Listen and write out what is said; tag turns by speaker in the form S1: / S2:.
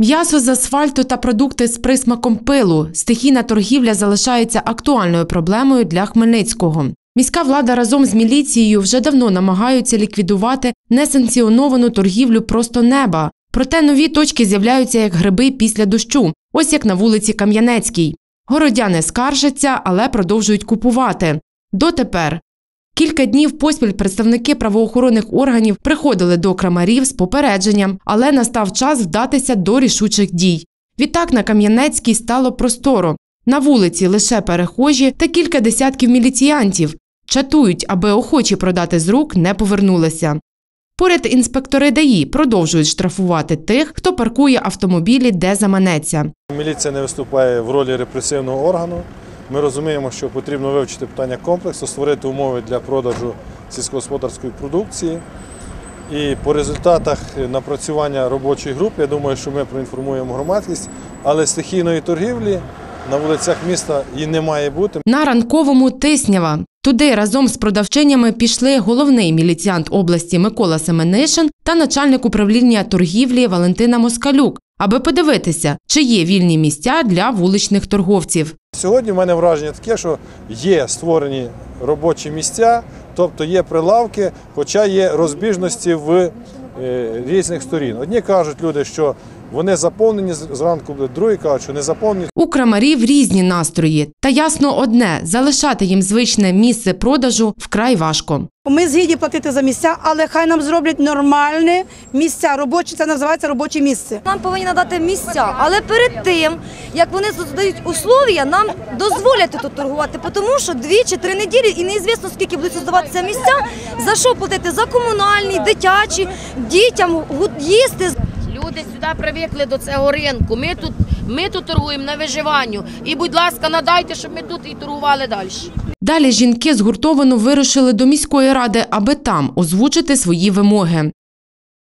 S1: М'ясо з асфальту та продукти з присмаком пилу. Стихійна торгівля залишається актуальною проблемою для Хмельницького. Міська влада разом з міліцією вже давно намагаються ліквідувати несанкціоновану торгівлю просто неба. Проте нові точки з'являються як гриби після дощу, ось як на вулиці Кам'янецькій. Городяни скаржаться, але продовжують купувати. Дотепер Кілька днів поспіль представники правоохоронних органів приходили до крамарів з попередженням, але настав час вдатися до рішучих дій. Відтак на Кам'янецькій стало просторо. На вулиці лише перехожі та кілька десятків міліціянтів. Чатують, аби охочі продати з рук не повернулися. Поряд інспектори ДАІ продовжують штрафувати тих, хто паркує автомобілі, де заманеться.
S2: Міліція не виступає в ролі репресивного органу. Ми розуміємо, що потрібно вивчити питання комплексу, створити умови для продажу сільськогосподарської продукції. І по результатах напрацювання робочої групи, я думаю, що ми проінформуємо громадськість, але стихійної торгівлі на вулицях міста і не має бути.
S1: На ранковому Тиснява. Туди разом з продавчинями пішли головний міліціант області Микола Семенишин та начальник управління торгівлі Валентина Москалюк, аби подивитися, чи є вільні місця для вуличних торговців.
S2: Сьогодні в мене враження таке, що є створені робочі місця, тобто є прилавки, хоча є розбіжності в е, різних сторін. Одні кажуть люди, що вони заповнені зранку, другі кажуть, що не заповнені.
S1: Крамарів різні настрої, та ясно одне залишати їм звичне місце продажу вкрай важко.
S3: Ми згідні платити за місця, але хай нам зроблять нормальне місця. Робочі це називається робоче місце.
S4: Нам повинні надати місця, але перед тим, як вони задають условия, нам дозволять тут торгувати, тому що дві чи три неділі і неізвісно, скільки будуть здаватися місця, за що платити? За комунальні, дитячі, дітям їсти.
S5: Люди сюди привикли до цього ринку. Ми тут, ми тут торгуємо на виживанню. І, будь ласка, надайте, щоб ми тут і торгували далі.
S1: Далі жінки згуртовано вирушили до міської ради, аби там озвучити свої вимоги.